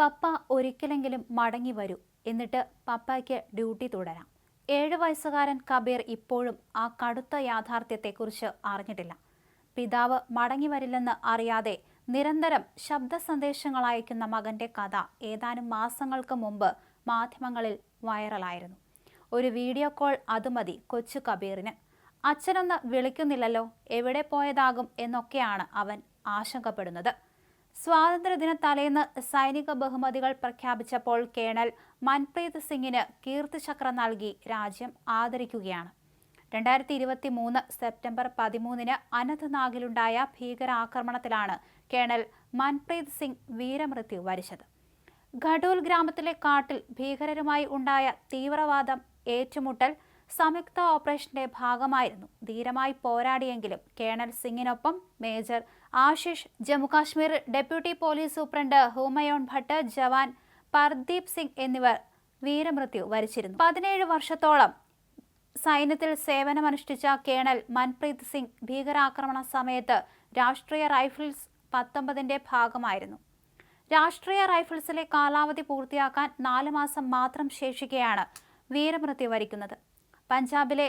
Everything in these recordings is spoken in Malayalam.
പപ്പ ഒരിക്കലെങ്കിലും മടങ്ങി വരൂ. എന്നിട്ട് പപ്പയ്ക്ക് ഡ്യൂട്ടി തുടരാം. ഏഴ് വയസ്സുകാരൻ കബീർ ഇപ്പോഴും ആ കടുത്ത യാഥാർത്ഥ്യത്തെക്കുറിച്ച് അറിഞ്ഞിട്ടില്ല. പിതാവ് മടങ്ങി വരില്ലെന്ന് അറിയാതെ നിരന്തരം ശബ്ദ സന്ദേശങ്ങൾ അയക്കുന്ന മകന്റെ കഥ ഏതാനും മാസങ്ങൾക്ക് മുമ്പ് മാധ്യമങ്ങളിൽ വൈറലായിരുന്നു. ഒരു വീഡിയോ കോൾ അത് മതി കൊച്ചു കബീറിന്. അച്ഛനൊന്ന് വിളിക്കുന്നില്ലല്ലോ എവിടെ പോയതാകും എന്നൊക്കെയാണ് അവൻ ആശങ്കപ്പെടുന്നത്. സ്വാതന്ത്ര്യദിന തലേന്ന് സൈനിക ബഹുമതികൾ പ്രഖ്യാപിച്ചപ്പോൾ കേണൽ മൻപ്രീത് സിംഗിന് കീർത്തിചക്ര നൽകി രാജ്യം ആദരിക്കുകയാണ്. രണ്ടായിരത്തി ഇരുപത്തി മൂന്ന് സെപ്റ്റംബർ പതിമൂന്നിന് അനന്ത്നാഗിലുണ്ടായ ഭീകരാക്രമണത്തിലാണ് കേണൽ മൻപ്രീത് സിംഗ് വീരമൃത്യു വരിച്ചത്. ഖഡൂൽ ഗ്രാമത്തിലെ കാട്ടിൽ ഭീകരരുമായി ഉണ്ടായ തീവ്രവാദം ഏറ്റുമുട്ടൽ സംയുക്ത ഓപ്പറേഷന്റെ ഭാഗമായിരുന്നു. ധീരമായി പോരാടിയെങ്കിലും colonel സിംഗിനൊപ്പം major Ashish Jammu Kashmir deputy police superintendent Humayun Bhat ജവാൻ പർദീപ് സിംഗ് എന്നിവർ വീരമൃത്യു വരിച്ചിരുന്നു. പതിനേഴ് വർഷത്തോളം സൈന്യത്തിൽ സേവനമനുഷ്ഠിച്ച കേണൽ മൻപ്രീത് സിംഗ് ഭീകരാക്രമണ സമയത്ത് രാഷ്ട്രീയ റൈഫിൾസ് പത്തൊമ്പതിന്റെ ഭാഗമായിരുന്നു. രാഷ്ട്രീയ റൈഫിൾസിലെ കാലാവധി പൂർത്തിയാക്കാൻ നാല് മാസം മാത്രം ശേഷിക്കെയാണ് വീരമൃത്യു വരിക്കുന്നത്. പഞ്ചാബിലെ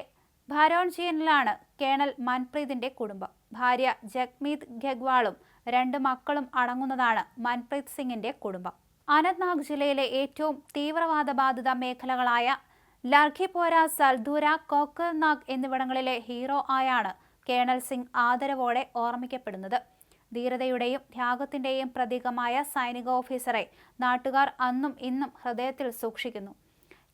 ഭരോൺജിയനിലാണ് കേണൽ മൻപ്രീതിന്റെ കുടുംബം. ഭാര്യ ജഗ്മീത് ഖെഗ്വാളും രണ്ട് മക്കളും അടങ്ങുന്നതാണ് മൻപ്രീത് സിംഗിന്റെ കുടുംബം. അനന്ത്നാഗ് ജില്ലയിലെ ഏറ്റവും തീവ്രവാദ ബാധിത മേഖലകളായ ലർഖിപോര സൽദൂര കോക്കർനാഗ് എന്നിവിടങ്ങളിലെ ഹീറോ ആയാണ് കേണൽ സിംഗ് ആദരവോടെ ഓർമ്മിക്കപ്പെടുന്നത്. ധീരതയുടെയും ത്യാഗത്തിന്റെയും പ്രതീകമായ സൈനിക ഓഫീസറെ നാട്ടുകാർ അന്നും ഇന്നും ഹൃദയത്തിൽ സൂക്ഷിക്കുന്നു.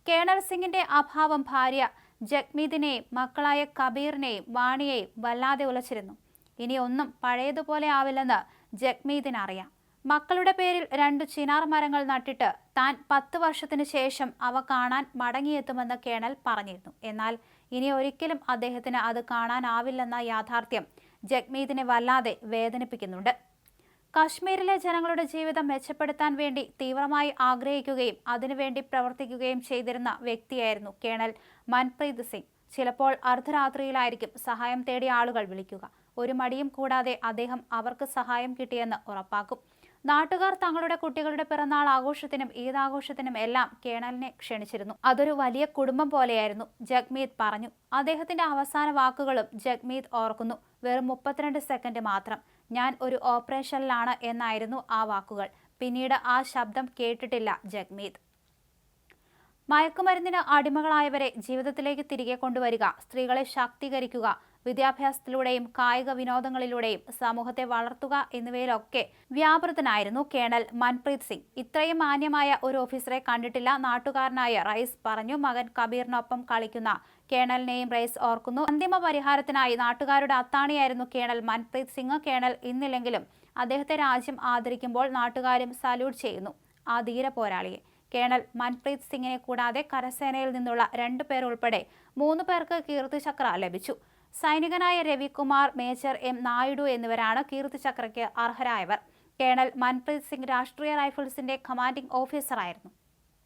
കേണൽ സിംഗിന്റെ അഭാവം ഭാര്യ ജഗ്മീദിനെയും മക്കളായ കബീറിനെയും വാണിയെയും വല്ലാതെ ഉലച്ചിരുന്നു. ഇനി ഒന്നും പഴയതുപോലെ ആവില്ലെന്ന് ജഗ്മീദിനറിയാം മക്കളുടെ പേരിൽ രണ്ടു ചിനാർ മരങ്ങൾ നട്ടിട്ട് താൻ പത്ത് വർഷത്തിനു ശേഷം അവ കാണാൻ മടങ്ങിയെത്തുമെന്ന് കേണൽ പറഞ്ഞിരുന്നു. എന്നാൽ ഇനി ഒരിക്കലും അദ്ദേഹത്തിന് അത് കാണാനാവില്ലെന്ന യാഥാർത്ഥ്യം ജഗ്മീദിനെ വല്ലാതെ വേദനിപ്പിക്കുന്നുണ്ട്. കാശ്മീരിലെ ജനങ്ങളുടെ ജീവിതം മെച്ചപ്പെടുത്താൻ വേണ്ടി തീവ്രമായി ആഗ്രഹിക്കുകയും അതിനുവേണ്ടി പ്രവർത്തിക്കുകയും ചെയ്തിരുന്ന വ്യക്തിയായിരുന്നു കേണൽ മൻപ്രീത് സിംഗ്. ചിലപ്പോൾ അർദ്ധരാത്രിയിലായിരിക്കും സഹായം തേടിയ ആളുകൾ വിളിക്കുക. ഒരു മടിയും കൂടാതെ അദ്ദേഹം അവർക്ക് സഹായം കിട്ടിയെന്ന് ഉറപ്പാക്കും. നാട്ടുകാർ തങ്ങളുടെ കുട്ടികളുടെ പിറന്നാൾ ആഘോഷത്തിനും ഈദ് ആഘോഷത്തിനും എല്ലാം കേണലിനെ ക്ഷണിച്ചിരുന്നു. അതൊരു വലിയ കുടുംബം പോലെയായിരുന്നു ജഗ്മീത് പറഞ്ഞു. അദ്ദേഹത്തിന്റെ അവസാന വാക്കുകളും ജഗ്മീത് ഓർക്കുന്നു. വെറും മുപ്പത്തിരണ്ട് സെക്കൻഡ് മാത്രം. ഞാൻ ഒരു ഓപ്പറേഷനിലാണ് എന്നായിരുന്നു ആ വാക്കുകൾ. പിന്നീട് ആ ശബ്ദം കേട്ടിട്ടില്ല ജഗ്മീത്. മയക്കുമരുന്നിന് അടിമകളായവരെ ജീവിതത്തിലേക്ക് തിരികെ കൊണ്ടുവരിക സ്ത്രീകളെ ശാക്തീകരിക്കുക വിദ്യാഭ്യാസത്തിലൂടെയും കായിക വിനോദങ്ങളിലൂടെയും സമൂഹത്തെ വളർത്തുക എന്നിവയിലൊക്കെ വ്യാപൃതനായിരുന്നു കേണൽ മൻപ്രീത് സിംഗ്. ഇത്രയും മാന്യമായ ഒരു ഓഫീസറെ കണ്ടിട്ടില്ല നാട്ടുകാരനായ റൈസ് പറഞ്ഞു. മകൻ കബീറിനൊപ്പം കളിക്കുന്ന കേണലിനെയും റൈസ് ഓർക്കുന്നു. അന്തിമ പരിഹാരത്തിനായി നാട്ടുകാരുടെ അത്താണിയായിരുന്നു കേണൽ മൻപ്രീത് സിംഗ്. കേണൽ ഇന്നില്ലെങ്കിലും അദ്ദേഹത്തെ രാജ്യം ആദരിക്കുമ്പോൾ നാട്ടുകാരും സല്യൂട്ട് ചെയ്യുന്നു. ആ ധീര പോരാളിയെ. കേണൽ മൻപ്രീത് സിംഗിനെ കൂടാതെ കരസേനയിൽ നിന്നുള്ള രണ്ടു പേർ ഉൾപ്പെടെ മൂന്ന് പേർക്ക് കീർത്തിചക്ര ലഭിച്ചു. സൈനികനായ രവികുമാർ മേജർ എം നായിഡു എന്നിവരാണ് കീർത്തിചക്രയ്ക്ക് അർഹരായവർ. കേണൽ മൻപ്രീത് സിംഗ് രാഷ്ട്രീയ റൈഫിൾസിന്റെ കമാൻഡിംഗ് ഓഫീസറായിരുന്നു.